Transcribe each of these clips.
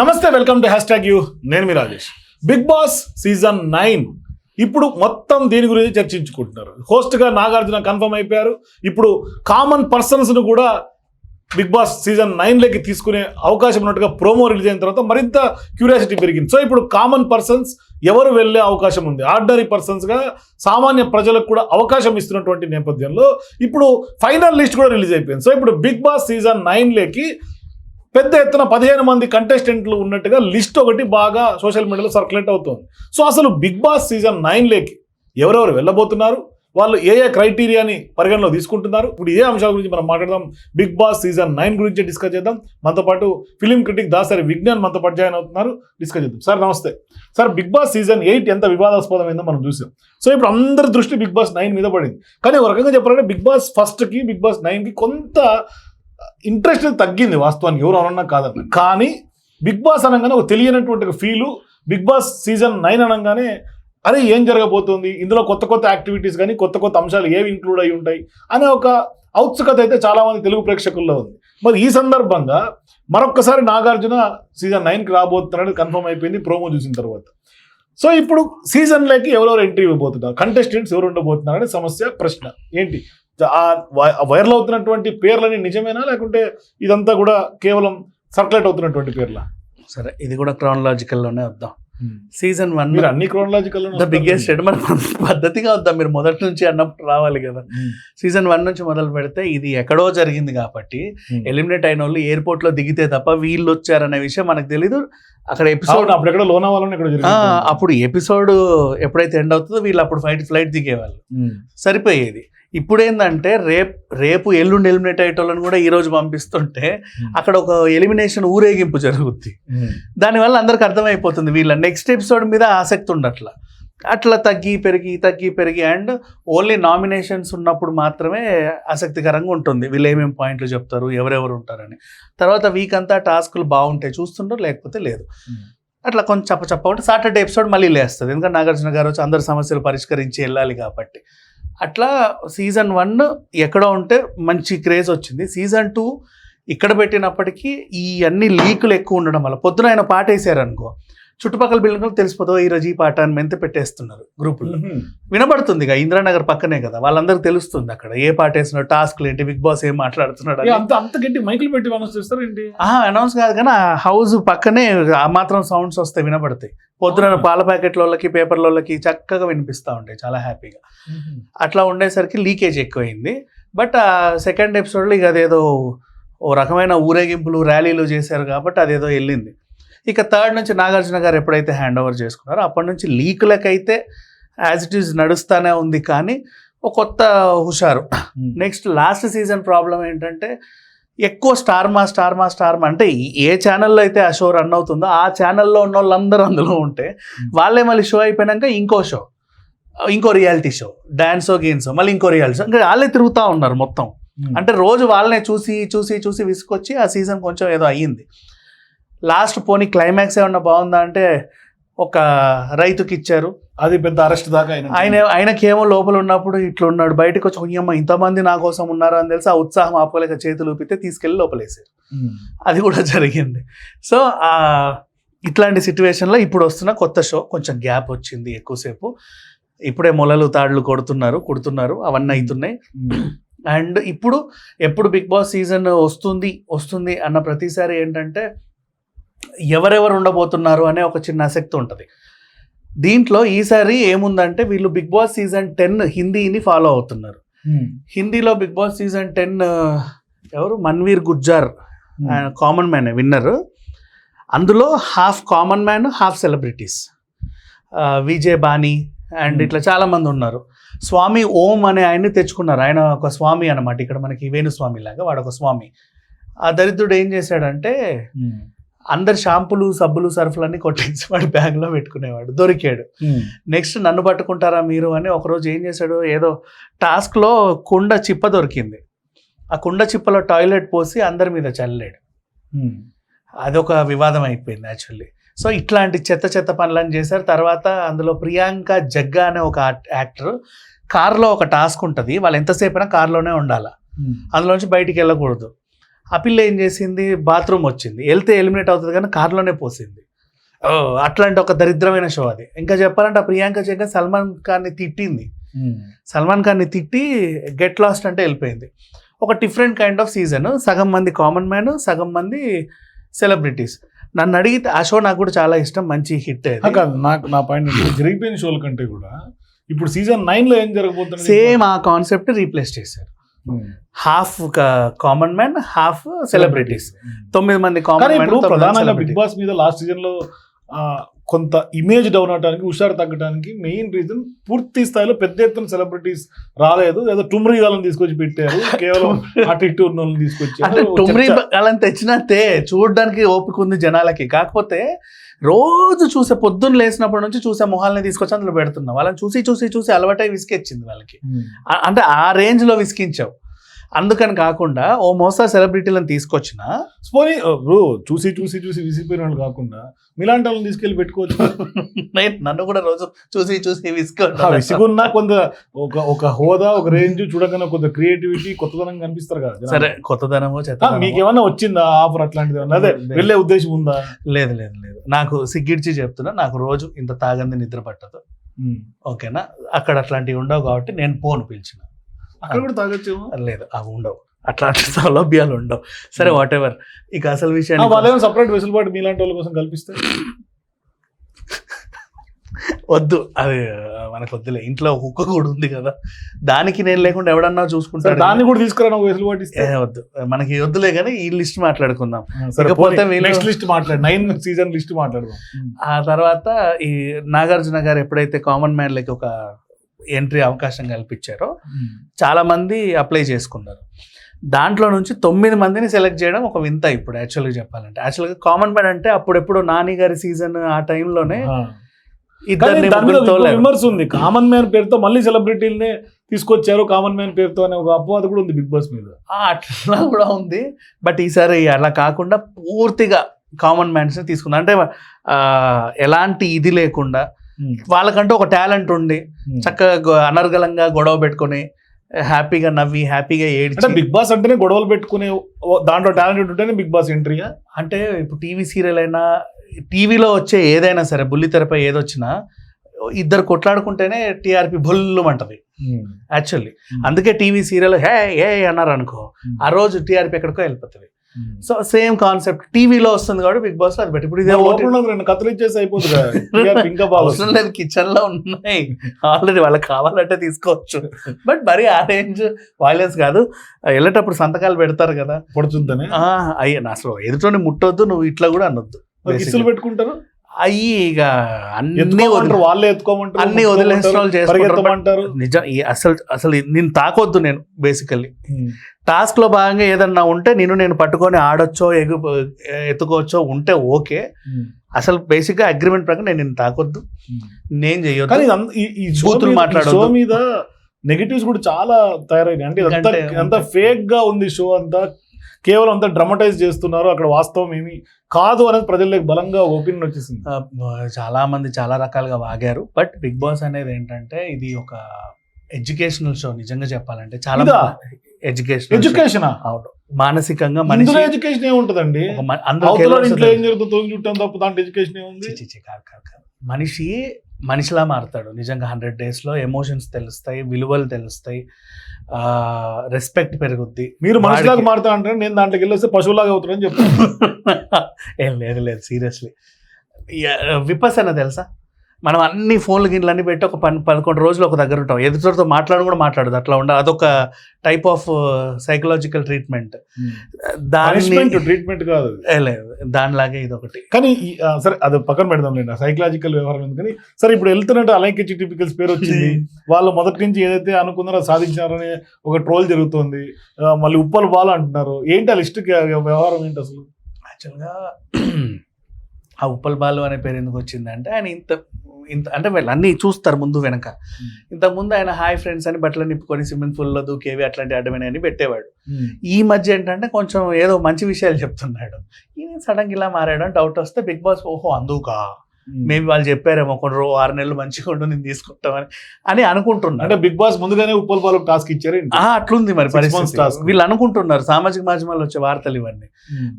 నమస్తే welcome to hashtag you. నేను మీ Rajesh. Bigg Boss season nine. ఇప్పుడు మొత్తం దీని గురించి చర్చించుకుంటున్నారు. హోస్ట్గా నాగార్జున కన్ఫర్మ్ అయిపోయారు. ఇప్పుడు కామన్ పర్సన్స్ను కూడా బిగ్ బాస్ సీజన్ నైన్లోకి తీసుకునే అవకాశం ఉన్నట్టుగా ప్రోమో రిలీజ్ అయిన తర్వాత మరింత క్యూరియాసిటీ పెరిగింది. సో ఇప్పుడు కామన్ పర్సన్స్ ఎవరు వెళ్ళే అవకాశం ఉంది? ఆర్డనరీ పర్సన్స్గా సామాన్య ప్రజలకు కూడా అవకాశం ఇస్తున్నటువంటి నేపథ్యంలో ఇప్పుడు ఫైనల్ లిస్ట్ కూడా రిలీజ్ అయిపోయింది. సో ఇప్పుడు బిగ్ బాస్ సీజన్ నైన్లోకి పెద్ద ఎత్తున పదిహేను మంది కంటెస్టెంట్లు ఉన్నట్టుగా లిస్ట్ ఒకటి బాగా సోషల్ మీడియాలో సర్క్యులేట్ అవుతుంది. సో అసలు బిగ్ బాస్ సీజన్ నైన్లోకి ఎవరెవరు వెళ్ళబోతున్నారు? వాళ్ళు ఏ ఏ క్రైటీరియాని పరిగణలో తీసుకుంటున్నారు? ఇప్పుడు ఏ అంశాల గురించి మనం మాట్లాడదాం. బిగ్ బాస్ సీజన్ నైన్ గురించి డిస్కస్ చేద్దాం. మనతో పాటు ఫిలిం క్రిటిక్ దాసరి విజ్ఞాన్ మనతో పాటు జాయిన్ అవుతున్నారు. డిస్కస్ చేద్దాం. సార్ నమస్తే. Sir Bigg Boss season eight ఎంత వివాదాస్పదమైందో మనం చూసాం. సో ఇప్పుడు అందరి దృష్టి బిగ్ బాస్ నైన్ మీద పడింది. కానీ ఒక రకంగా చెప్పాలంటే బిగ్ బాస్ ఫస్ట్కి బిగ్ బాస్ నైన్కి కొంత ఇంట్రెస్ట్ తగ్గింది వాస్తవానికి ఎవరు అనన్నా కాదన్న. కానీ బిగ్ బాస్ అనగానే ఒక తెలియనటువంటి ఒక feel Bigg Boss season nine అనగానే అరే ఏం జరగబోతుంది? ఇందులో కొత్త కొత్త యాక్టివిటీస్ కానీ కొత్త కొత్త అంశాలు ఏవి ఇంక్లూడ్ అయి ఉంటాయి? అనే ఒక ఔత్సుకత అయితే చాలా మంది తెలుగు ప్రేక్షకుల్లో ఉంది. మరి ఈ సందర్భంగా మరొక్కసారి నాగార్జున సీజన్ నైన్కి రాబోతున్నాడని కన్ఫర్మ్ అయిపోయింది ప్రోమో చూసిన తర్వాత. సో ఇప్పుడు సీజన్లోకి ఎవరెవరు ఎంట్రీ ఇవ్వబోతున్నారు? కంటెస్టెంట్స్ ఎవరు ఉండబోతున్నారు అనే సమస్య ప్రశ్న. ఏంటి? వైరల్ అవుతున్నటువంటి పేర్లని నిజమేనా? లేకుంటే ఇదంతా కూడా కేవలం సర్క్యులేట్ అవుతున్నటువంటి పేర్ల? సరే ఇది కూడా క్రానలాజికల్లోనే వద్దాం సీజన్ వన్ మీరు అన్ని క్రోనలాజికల్ ద బిగ్గెస్ట్ మన పద్ధతిగా వద్దాం. మీరు మొదటి నుంచి అన్నప్పుడు రావాలి కదా. సీజన్ వన్ నుంచి మొదలు పెడితే ఇది ఎక్కడో జరిగింది కాబట్టి ఎలిమినేట్ అయిన వాళ్ళు ఎయిర్పోర్ట్లో దిగితే తప్ప వీళ్ళు వచ్చారనే విషయం మనకు తెలీదు. అక్కడ ఎపిసోడ్ అప్పుడు ఎక్కడ లోనావాలని ఎక్కడ జరిగింది. అప్పుడు ఎపిసోడ్ ఎప్పుడైతే ఎండ్ అవుతుందో వీళ్ళు అప్పుడు ఫ్లైట్ ఫ్లైట్ దిగేవాళ్ళు. సరిపోయేది. ఇప్పుడు ఏంటంటే రేపు రేపు ఎల్లుండి ఎలిమినేట్ అయ్యేటోళ్ళని కూడా ఈ రోజు పంపిస్తుంటే అక్కడ ఒక ఎలిమినేషన్ ఊరేగింపు జరుగుద్ది. దానివల్ల అందరికి అర్థమైపోతుంది వీళ్ళ నెక్స్ట్ ఎపిసోడ్ మీద ఆసక్తి ఉండట్ల. అట్లా తగ్గి పెరిగి తగ్గి పెరిగి అండ్ ఓన్లీ నామినేషన్స్ ఉన్నప్పుడు మాత్రమే ఆసక్తికరంగా ఉంటుంది. వీళ్ళు ఏమేమి పాయింట్లు చెప్తారు ఎవరెవరు ఉంటారని. తర్వాత వీక్ అంతా టాస్క్లు బాగుంటాయి చూస్తుంటారు లేకపోతే లేదు. అట్లా కొంచెం చప్ప చప్ప ఉంటే సాటర్డే ఎపిసోడ్ మళ్ళీ లేస్తుంది ఎందుకంటే నాగార్జున గారు వచ్చి అందరి సమస్యలు పరిష్కరించి వెళ్ళాలి కాబట్టి. అట్లా సీజన్ వన్ ఎక్కడో ఉంటే మంచి క్రేజ్ వచ్చింది. సీజన్ టూ ఇక్కడ పెట్టినప్పటికీ ఈ అన్ని లీకులు ఎక్కువ ఉండడం వల్ల. పొద్దున ఆయన పాట వేసారు అనుకో చుట్టుపక్కల బిల్డింగ్లు తెలిసిపోతావు ఈ రోజు ఈ పాట అని మెంత పెట్టేస్తున్నారు గ్రూపుల్లో. వినబడుతుంది ఇక ఇందిరానగర్ పక్కనే కదా. వాళ్ళందరికీ తెలుస్తుంది అక్కడ. ఏ పాట వేస్తున్నాడు టాస్క్లు ఏంటి బిగ్ బాస్ ఏం మాట్లాడుతున్నాడు. అంత అంత గట్టి మైకులు పెట్టి అనౌన్స్ చేస్తారు ఏంటి? ఆహా అనౌన్స్ కాదు కానీ ఆ హౌస్ పక్కనే ఆ మాత్రం సౌండ్స్ వస్తాయి వినబడతాయి. పొద్దున? పాల ప్యాకెట్లకి పేపర్లకి చక్కగా వినిపిస్తూ ఉంటాయి చాలా హ్యాపీగా. అట్లా ఉండేసరికి లీకేజ్ ఎక్కువైంది. బట్ ఆ సెకండ్ ఎపిసోడ్లో ఇక అదేదో ఓ రకమైన ఊరేగింపులు ర్యాలీలు చేశారు కాబట్టి అదేదో వెళ్ళింది. ఇక థర్డ్ నుంచి నాగార్జున గారు ఎప్పుడైతే హ్యాండ్ ఓవర్ చేసుకున్నారో అప్పటి నుంచి లీకులకైతే యాజ్ ఇట్ ఈజ్ నడుస్తూనే ఉంది కానీ ఒక కొత్త హుషారు. నెక్స్ట్ లాస్ట్ సీజన్ ప్రాబ్లం ఏంటంటే ఎక్కువ స్టార్ మా స్టార్ మా స్టార్ మా అంటే ఏ ఛానల్లో అయితే ఆ షో రన్ అవుతుందో ఆ ఛానల్లో ఉన్న వాళ్ళందరూ అందులో ఉంటే వాళ్ళే మళ్ళీ షో అయిపోయినాక ఇంకో షో ఇంకో రియాలిటీ షో డాన్సో గేమ్సో మళ్ళీ ఇంకో రియాలిటీ షో ఇంకా వాళ్ళే తిరుగుతూ ఉన్నారు మొత్తం. అంటే రోజు వాళ్ళనే చూసి చూసి చూసి విసుకొచ్చి ఆ సీజన్ కొంచెం ఏదో అయ్యింది. లాస్ట్ పోనీ క్లైమాక్స్ ఏమన్నా బాగుందా అంటే ఒక రైతుకి ఇచ్చారు అది పెద్ద అరెస్ట్ దాకా అయిన ఆయన ఆయనకేమో లోపల ఉన్నప్పుడు ఇట్లా ఉన్నాడు బయటకు వచ్చి "అయ్యమ్మ ఇంతమంది నా కోసం ఉన్నారు? అని తెలిసి ఆ ఉత్సాహం ఆపుకోలేక చేతులు ఊపితే తీసుకెళ్ళి లోపలేసారు అది కూడా జరిగింది. సో ఆ ఇట్లాంటి సిచ్యువేషన్లో ఇప్పుడు వస్తున్న కొత్త షో కొంచెం గ్యాప్ వచ్చింది ఎక్కువసేపు. ఇప్పుడే మొలలు తాడులు కొడుతున్నారు కుడుతున్నారు అవన్నీ అవుతున్నాయి అండ్ ఇప్పుడు ఎప్పుడు బిగ్ బాస్ సీజన్ వస్తుంది వస్తుంది అన్న ప్రతిసారి ఏంటంటే ఎవరెవరు ఉండబోతున్నారు అనే ఒక చిన్న ఆసక్తి ఉంటుంది. దీంట్లో ఈసారి ఏముందంటే వీళ్ళు బిగ్ బాస్ సీజన్ టెన్ హిందీని ఫాలో అవుతున్నారు. హిందీలో బిగ్ బాస్ సీజన్ టెన్ ఎవరు? Manveer Gujjar common man winner. అందులో half common man half celebrities. Vijay Bani and. ఇట్లా చాలా మంది ఉన్నారు. స్వామి ఓం అనే ఆయన్ని తెచ్చుకున్నారు. ఆయన ఒక స్వామి అనమాట ఇక్కడ మనకి వేణుస్వామి లాగా వాడు ఒక స్వామి. ఆ దరిద్రుడు ఏం చేశాడంటే అందరు షాంపులు సబ్బులు సర్ఫులు అన్ని కొట్టేసి వాడి బ్యాగ్లో పెట్టుకునేవాడు. దొరికాడు. నెక్స్ట్ నన్ను పట్టుకుంటారా మీరు అని ఒకరోజు ఏం చేశాడు? ఏదో టాస్క్లో కుండ చిప్ప దొరికింది. ఆ కుండ చిప్పలో టాయిలెట్ పోసి అందరి మీద చల్లాడు. అదొక వివాదం అయిపోయింది యాక్చువల్లీ. సో ఇట్లాంటి చెత్త చెత్త పనులను చేశారు. తర్వాత అందులో ప్రియాంక జగ్గా అనే ఒక యాక్టర్ కార్లో ఒక టాస్క్ ఉంటుంది. వాళ్ళు ఎంతసేపు అయినా కార్లోనే ఉండాలి. అందులోంచి బయటికి వెళ్ళకూడదు. ఆ పిల్ల ఏం చేసింది? బాత్రూమ్ వచ్చింది. వెళ్తే ఎలిమినేట్ అవుతుంది కానీ కార్లోనే పోసింది. అట్లాంటి ఒక దరిద్రమైన షో అది. ఇంకా చెప్పాలంటే ఆ ప్రియాంక చంగా సల్మాన్ ఖాన్ని తిట్టింది. సల్మాన్ ఖాన్ని తిట్టి గెట్ లాస్ట్ అంటే వెళ్ళిపోయింది. ఒక డిఫరెంట్ కైండ్ ఆఫ్ సీజన్. సగం మంది కామన్ మ్యాన్ సగం మంది సెలబ్రిటీస్. నన్ను అడిగితే ఆ షో నాకు కూడా చాలా ఇష్టం. మంచి హిట్ కాదు నాకు నా పాయింట్ జరిగిపోయిన షోల కంటే కూడా ఇప్పుడు సీజన్ నైన్లో ఏం జరగబోతుంది సేమ్ ఆ కాన్సెప్ట్ రీప్లేస్ చేశారు. Half common man half celebrities. తొమ్మిది మంది కామన్ బిగ్ బాస్ మీద లాస్ట్ సీజన్లో కొంత ఇమేజ్ డౌన్ అవడానికి హుషారు తగ్గడానికి మెయిన్ రీజన్ పూర్తి స్థాయిలో పెద్ద ఎత్తున సెలబ్రిటీస్ రాలేదు. ఏదో టుమ్రీ గాలను తీసుకొచ్చి పెట్టారు. కేవలం అటు ఇటు ఉన్న వాళ్ళని అంటే తీసుకొచ్చారు టుమ్రీ వాళ్ళని తెచ్చినట్టే చూడడానికి ఓపిక ఉంది జనాలకి. కాకపోతే రోజు చూసే పొద్దున్న లేచినప్పటి నుంచి చూసే మొహాలని తీసుకొచ్చి అందులో పెడుతున్నాం. వాళ్ళని చూసి చూసి చూసి అలవాటై విసికెచ్చింది వాళ్ళకి. అంటే ఆ రేంజ్లో విసికించావు అందుకని కాకుండా ఓ మోసా సెలబ్రిటీలను తీసుకొచ్చిన పోనీ బ్రో చూసి చూసి చూసి విసిగిపోయిన వాళ్ళు కాకుండా మీలాంటి వాళ్ళని తీసుకెళ్ళి పెట్టుకోవచ్చు నేను నన్ను కూడా రోజు చూసి చూసి ఆ విసుకో విసిగున్నా కొంత ఒక ఒక హోదా ఒక రేంజ్ చూడగానే కొంత క్రియేటివిటీ కొత్తదనం కనిపిస్తారు కదా. సరే కొత్తదనమో ఆ, చెత్త మీకేమన్నా వచ్చిందా ఆఫర్ అట్లాంటిది ఏమన్నా? అదే. వెళ్ళే ఉద్దేశం ఉందా లేదు లేదు లేదు నాకు సిగ్గిడ్చి చెప్తున్నా నాకు రోజు ఇంత తాగంది నిద్ర పట్టదు. ఓకేనా అక్కడ అట్లాంటివి ఉండవు కాబట్టి నేను పోను పిలిచిన అక్కడ కూడా తాగొచ్చేమో? లేదు అవి ఉండవు. అట్లాంటి సౌలభ్యాలు ఉండవు. సరే వాట్ ఎవర్ ఇక అసలు విషయం వాళ్ళేమో సపరేట్ వెసులుబాటు మీలాంటి వాళ్ళ కోసం కల్పిస్తే? వద్దు. అది మనకు వద్దులే. ఇంట్లో కుక్క కూడా ఉంది కదా. దానికి నేను లేకుండా ఎవడన్నా సరే చూసుకుంటాడు దాన్ని కూడా తీసుకురా వెసులుబాటు ఇస్తే? వద్దు. మనకి వద్దులే కానీ ఈ లిస్ట్ మాట్లాడుకుందాం. ఇకపోతే వీళ్ళు- నెక్స్ట్ లిస్ట్ మాట్లాడు. నైన్ సీజన్ లిస్ట్ మాట్లాడదాం. ఆ తర్వాత ఈ నాగార్జున గారు ఎప్పుడైతే కామన్ మ్యాన్ లకి ఒక ఎంట్రీ అవకాశం కల్పించారో చాలా మంది అప్లై చేసుకున్నారు. దాంట్లో నుంచి తొమ్మిది మందిని సెలెక్ట్ చేయడం ఒక వింత ఇప్పుడు యాక్చువల్గా చెప్పాలంటే. యాక్చువల్గా కామన్ మ్యాన్ అంటే అప్పుడెప్పుడు నాని గారి సీజన్ ఆ టైంలోనే. విమర్శ ఉంది. కామన్ మ్యాన్ పేరుతో మళ్ళీ సెలబ్రిటీలనే తీసుకొచ్చారు కామన్ మ్యాన్ పేరుతో అనే ఒక అపవాదం కూడా ఉంది బిగ్ బాస్ మీద. అట్లా కూడా ఉంది. బట్ ఈసారి అలా కాకుండా పూర్తిగా కామన్ మ్యాన్స్ తీసుకుంది. అంటే ఎలాంటి ఇది లేకుండా వాళ్ళకంటూ ఒక టాలెంట్ ఉండి చక్కగా గొ- అనర్గళంగా గొడవ పెట్టుకొని హ్యాపీగా నవ్వి హ్యాపీగా ఏడ్చి బిగ్ బాస్ అంటేనే గొడవలు పెట్టుకునే దాంట్లో టాలెంట్ ఉంటేనే బిగ్ బాస్ ఎంట్రీయా అంటే ఇప్పుడు టీవీ సీరియల్ అయినా టీవీలో వచ్చే ఏదైనా సరే బుల్లితెరపై ఏదొచ్చినా ఇద్దరు కొట్లాడుకుంటేనే టీఆర్పీ బొల్లు అంటది యాక్చువల్లీ. అందుకే టీవీ సీరియల్ హే ఏ అన్నారు అనుకో ఆ రోజు టీఆర్పీ ఎక్కడికో వెళ్ళిపోతుంది. సో సేమ్ కాన్సెప్ట్ టీవీలో వస్తుంది కాబట్టి బిగ్ బాస్ అది బట్టి ఇప్పుడు ఇదే రెండు కథలు ఇచ్చేసి అయిపోతుంది ఇంకా అవసరం లేదు కిచెన్లో ఉన్నాయి. ఆల్రెడీ వాళ్ళకి కావాలంటే తీసుకోవచ్చు. బట్ మరి ఆ రేంజ్ వైలెన్స్ కాదు. వెళ్ళేటప్పుడు సంతకాలు పెడతారు కదా. పడుతుందని? ఆ, అయ్యే నా అసలు ఎదుటోని ముట్టొద్దు నువ్వు ఇట్లా కూడా అనొద్దు పెట్టుకుంటారు? అయ్యి ఇక అన్ని వాళ్ళే ఎత్తుకోమంటారు అన్ని వదిలేసిన చేసుకుంటారు నిజం అసలు అసలు నేను తాకొద్దు నేను బేసికల్లీ టాస్క్లో భాగంగా ఏదన్నా ఉంటే నేను నేను పట్టుకొని ఆడొచ్చో ఎగు ఎత్తుకోవచ్చో ఉంటే ఓకే. అసలు బేసిక్గా అగ్రిమెంట్ ప్రకారం నేను నిన్ను తాకొద్దు. నేను అంత- ఈ- బూతులు మీద- నెగిటివ్స్ కూడా చాలా తయారైనాయి. అంటే అంత ఫేక్గా ఉంది షో అంతా. కేవలం అంతా డ్రమటైజ్ చేస్తున్నారు. అక్కడ వాస్తవం ఏమి కాదు అనేది ప్రజల్లోకి బలంగా ఒపీనియన్ వచ్చేసింది. చాలా మంది చాలా రకాలుగా వాగారు. బట్ బిగ్ బాస్ అనేది ఏంటంటే ఇది ఒక ఎడ్యుకేషనల్ షో నిజంగా చెప్పాలంటే. చాలా? Education education? అవును. మానసికంగా మనిషి ఎడ్యుకేషన్ ఏముంటదండి? కేవలం ఇంట్లో ఏం జరుగుతుందో చుట్టాం తప్ప దాంట్లో ఎడ్యుకేషన్ ఏముంది. మనిషి మనిషిలా మారుతాడు. నిజంగా హండ్రెడ్ డేస్లో ఎమోషన్స్ తెలుస్తాయి విలువలు తెలుస్తాయి రెస్పెక్ట్ పెరుగుద్ది. మీరు మనిషిలాగా మారుతా అంటే నేను దాంట్లోకి వెళ్ళొస్తే పశువులాగా అవుతారని చెప్తాను ఏం లేదు లేదు సీరియస్లీ. విపసన తెలుసా? మనం అన్ని ఫోన్లు గిన్నెలు అన్ని పెట్టి ఒక పని పదకొండు రోజులు ఒక దగ్గర ఉంటాం. ఎదుటితో మాట్లాడు కూడా మాట్లాడదు. అట్లా ఉండాలి అదొక టైప్ ఆఫ్ సైకలాజికల్ ట్రీట్మెంట్ దాని ట్రీట్మెంట్ కాదు లేదు. దానిలాగే ఇది ఒకటి కానీ సరే అది పక్కన పెడదాం లేండి. సైకలాజికల్ వ్యవహారం ఎందుకని? సరే ఇప్పుడు వెళ్తున్నట్టు అలైకి టిపికల్స్ పేరు వచ్చింది. వాళ్ళు మొదటి నుంచి ఏదైతే అనుకున్నారో సాధించారనే ఒక ట్రోల్ జరుగుతోంది. మళ్ళీ ఉప్పలు బాలు అంటున్నారు. ఏంటి ఆ లిస్ట్ వ్యవహారం ఏంటి అసలు? యాక్చువల్గా ఆ ఉప్పల్ బాలు అనే పేరు ఎందుకు వచ్చిందంటే ఆయన ఇంత ఇంత అంటే వీళ్ళు అన్ని చూస్తారు ముందు వెనక. ఇంతకుముందు ఆయన హాయ్ ఫ్రెండ్స్ అని బట్టలు నిప్పుకొని స్విమ్మింగ్ పూల్లో దూకేవి అట్లాంటి అడ్డమైనవి పెట్టేవాడు. ఈ మధ్య ఏంటంటే కొంచెం ఏదో మంచి విషయాలు చెప్తున్నాడు. ఈయన సడన్ ఇలా మారాడు అని డౌట్ వస్తే బిగ్ బాస్ ఓహో అందుకా? మేబీ వాళ్ళు చెప్పారేమో కొన్ని రో ఆరు నెలలు మంచిగా ఉండు నేను తీసుకుంటామని అని అనుకుంటున్నారు. అంటే బిగ్ బాస్ ముందుగానే ఉప్పల్ పాలకు టాస్క్ ఇచ్చారు అట్లుంది మరి పరిస్థితి. వీళ్ళు అనుకుంటున్నారు సామాజిక మాధ్యమాల్లో వచ్చే వార్తలు ఇవన్నీ.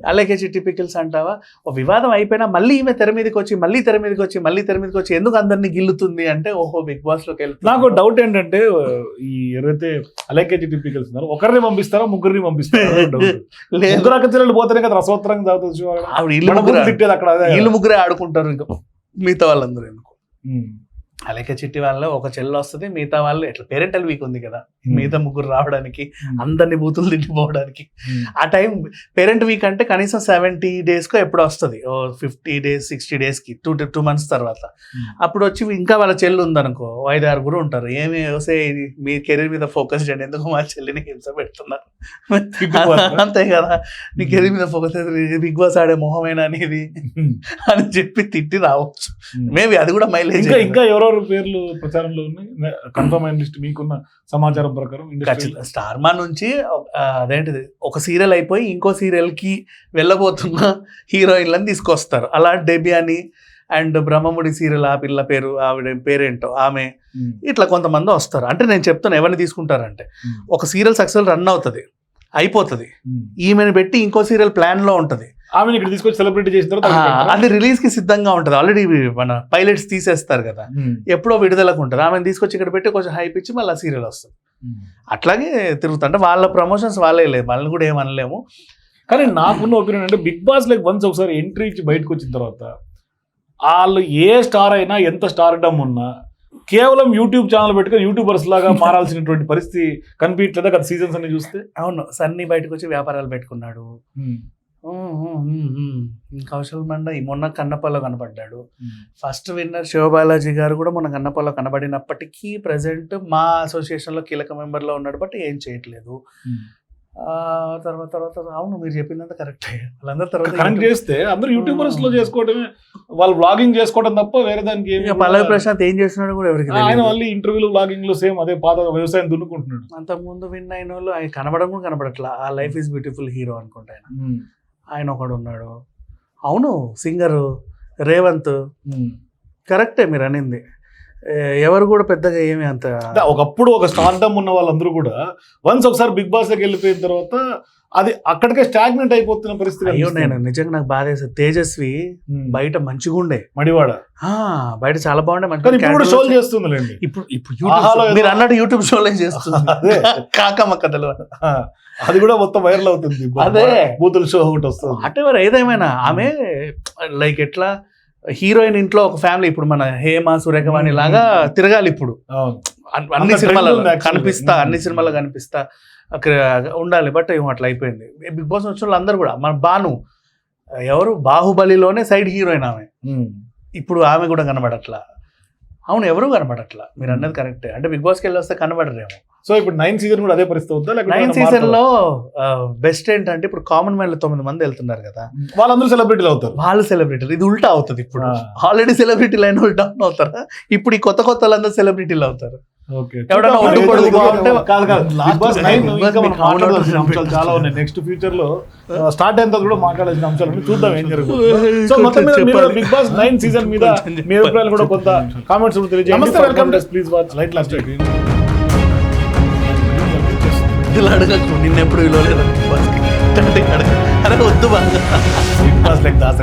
అలాగే టిపికల్స్ అంటావా? ఒక వివాదం అయిపోయినా మళ్ళీ ఈమె తెర మీదకి వచ్చి మళ్ళీ తెర మీదకి వచ్చి మళ్ళీ తెర మీదకి వచ్చి ఎందుకు అందరినీ గిల్లుతుంది అంటే ఓహో బిగ్ బాస్లోకి వెళ్తుంది. నాకు డౌట్ ఏంటంటే ఈ ఎవరైతే అలైకేజీ టిపికల్స్ ఉన్నారో ఒకరిని పంపిస్తారా ముగ్గురిని పంపిస్తారా. లేదు. చెల్లెలు పోతేనే కదా రసవత్తరంగా show అక్కడ. ఆవిడ ఇల్లు అక్కడ ముగ్గురే ఆడుకుంటారు ఇంకా. మిగతా వాళ్ళందరూ ఎందుకు ఉమ్. అలేక చిట్టి వాళ్ళ ఒక చెల్లెలు వస్తుంది మిగతా వాళ్ళు ఎట్లా పేరెంటల్ వీక్ ఉంది కదా మిగతా ముగ్గురు రావడానికి. అందరిని బూతులు తిట్టిపోవడానికి. ఆ టైం పేరెంట్ వీక్ అంటే కనీసం సెవెంటీ డేస్కో ఎప్పుడు వస్తుంది. ఓ ఫిఫ్టీ డేస్ సిక్స్టీ డేస్కి టూ టూ మంత్స్ తర్వాత. అప్పుడు వచ్చి ఇంకా వాళ్ళ చెల్లి ఉందనుకో ఐదు ఆరుగురు ఉంటారు. ఏమి వస్తే మీ కెరీర్ మీద ఫోకస్ చేయండి. ఎందుకు మా చెల్లిని హింస పెడుతున్నారు? అంతే కదా. నీ కెరీర్ మీద ఫోకస్ బిగ్ బాస్ ఆడే మొహమేనా అనేది. అని చెప్పి తిట్టి రావచ్చు. మేబీ అది కూడా మైలేజ్ ఇంకా ఎవరెవరు పేర్లు ప్రచారంలో ఉన్నాయి? కన్ఫర్మ్ అయిన లిస్ట్ మీకున్న సమాచారం ప్రకారం ఖచ్చితంగా. స్టార్ మా నుంచి అదేంటిది ఒక సీరియల్ అయిపోయి ఇంకో సీరియల్కి వెళ్ళబోతున్న హీరోయిన్లను తీసుకొస్తారు. అలా డెబి అని అండ్ బ్రహ్మముడి సీరియల్ ఆ పిల్ల పేరు ఆవిడ పేరేంటో ఆమె ఇట్లా కొంతమంది వస్తారు. అంటే నేను చెప్తాను ఎవరిని తీసుకుంటారంటే ఒక సీరియల్ సక్సెస్ రన్ అవుతుంది అయిపోతుంది. ఈమెను పెట్టి ఇంకో సీరియల్ ప్లాన్లో ఉంటది. ఆమెను ఇక్కడ తీసుకొచ్చి సెలబ్రిటీ చేసిన తర్వాత? అది రిలీజ్కి సిద్ధంగా ఉంటది. ఆల్రెడీ మన పైలట్స్ తీసేస్తారు కదా. ఉమ్. ఎప్పుడో విడుదలకు ఉంటుంది ఆమెను తీసుకొచ్చి ఇక్కడ పెట్టి కొంచెం హైప్ ఇచ్చి మళ్ళీ సీరియల్ వస్తుంది. ఉమ్. అట్లాగే తిరుగుతా అంటే వాళ్ళ ప్రమోషన్స్ వాళ్ళే లేదు. వాళ్ళని కూడా ఏమనలేము కానీ నాకున్న ఒపీనియన్ అంటే బిగ్ బాస్ లైక్ వన్స్ ఒకసారి ఎంట్రీ ఇచ్చి బయటకు వచ్చిన తర్వాత వాళ్ళు ఏ స్టార్ అయినా ఎంత స్టార్ డమ్ ఉన్నా కేవలం యూట్యూబ్ ఛానల్ పెట్టుకొని యూట్యూబర్స్ లాగా మారాల్సినటువంటి పరిస్థితి కనిపించలేదా? కదా సీజన్స్ అన్ని చూస్తే? అవును. సన్నీ బయటకు వచ్చి వ్యాపారాలు పెట్టుకున్నాడు. ఉమ్. కౌశల్ మండ ఈ మొన్న కన్నప్పలో కనపడ్డాడు. ఫస్ట్ విన్నర్ శివబాలాజీ గారు కూడా మన కన్నప్పలో కనబడినప్పటికీ ప్రజెంట్ మా అసోసియేషన్లో కీలక మెంబర్లో ఉన్నాడు బట్ ఏం చేయట్లేదు. తర్వాత తర్వాత అవును మీరు చెప్పిందంతా కరెక్ట్ వాళ్ళందరూ తర్వాత కనెక్ట్ చేస్తే అందరూ యూట్యూబర్స్లో చేసుకోవడమే వాళ్ళు బ్లాగింగ్ చేసుకోవడం తప్ప వేరే దానికి ఏమీ పల్లవి ప్రశాంత్ ఏం చేస్తున్నాడు కూడా ఎవరికి ఆయన. మళ్ళీ ఇంటర్వ్యూలు బ్లాగింగ్లో సేమ్ అదే పాత వ్యవసాయం దున్నుకుంటున్నాడు. అంతకుముందు విన్ అయిన వాళ్ళు ఆయన కనబడడం కూడా కనబడట్లా. ఆ లైఫ్ ఈజ్ బ్యూటిఫుల్ హీరో అనుకుంటా ఆయన. ఆయన ఒకడు ఉన్నాడు. అవును సింగరు రేవంత్. కరెక్టే మీరు అనింది. ఎవరు కూడా పెద్దగా ఏమి అంత అంటే ఒకప్పుడు ఒక స్టార్డమ్ ఉన్న వాళ్ళందరూ కూడా వన్స్ ఒకసారి బిగ్ బాస్లోకి వెళ్ళిపోయిన తర్వాత అది అక్కడికే స్టాగ్నెంట్ అయిపోతున్న పరిస్థితి అయ్యో. నేను నిజంగా నాకు బాధ తేజస్వి. బయట మంచిగా ఉండే మడివాడ బయట చాలా బాగుండే మంచిగా ఇప్పుడు షోలు. చేస్తుందిలేండి ఇప్పుడు ఇప్పుడు మీరు అన్నట్టు యూట్యూబ్ షోలే చేస్తుంది అదే. కాకమ్మ కథలు అది కూడా మొత్తం వైరల్ అవుతుంది అదే. బూతుల షో ఒకటి వస్తుంది వాటెవర్ ఏదేమైనా ఆమె లైక్ ఎట్లా హీరోయిన్ ఇంట్లో ఒక ఫ్యామిలీ ఇప్పుడు మన హేమ సురేఖవాణి లాగా తిరగాలి ఇప్పుడు. అన్ని సినిమాలలో. కనిపిస్తా. అన్ని సినిమాల్లో కనిపిస్తా అక్కడ ఉండాలి బట్ ఏమో అట్లా అయిపోయింది. బిగ్ బాస్ వచ్చిన వాళ్ళు అందరూ కూడా మన బాను ఎవరు? బాహుబలిలోనే సైడ్ హీరోయిన్ ఆమె. ఇప్పుడు ఆమె కూడా కనబడట్లా. అవును ఎవరు కనబడట్లా. మీరు. అన్నది కరెక్టే. అంటే బిగ్ బాస్కి వెళ్ళి వస్తే కనబడరేమో. సో ఇప్పుడు నైన్ సీజన్ కూడా అదే పరిస్థితి లేకపోతే నైన్ సీజన్? లో బెస్ట్ ఏంటంటే ఇప్పుడు కామన్ మ్యాన్లో తొమ్మిది మంది వెళ్తున్నారు కదా. వాళ్ళందరూ సెలబ్రిటీలు అవుతారు. వాళ్ళు సెలబ్రిటీలు ఇది ఉల్టా అవుతుంది ఇప్పుడు. ఆల్రెడీ సెలబ్రిటీలు అయిన వాళ్ళు డౌన్ అవుతారా? ఇప్పుడు ఈ కొత్త కొత్త వాళ్ళందరూ సెలబ్రిటీలు అవుతారు. చాలా ఉన్నాయి. నెక్స్ట్ ఫ్యూచర్లో స్టార్ట్ అయిన కూడా మాట్లాడాల్సిన అంశాలు. చూద్దాం ఏం జరుగుతుంది. సో మొత్తం మీద. బిగ్ బాస్ నైన్ సీజన్ మీద మీ అభిప్రాయాలు కూడా కొంత కామెంట్స్ తెలియజేయండి. ప్లీజ్ వాచ్ లైట్ లాస్ట్ ఇలా అడగకు నిన్నెప్పుడు విలువలేదు అరే వద్దు బాగా. Big Boss like Das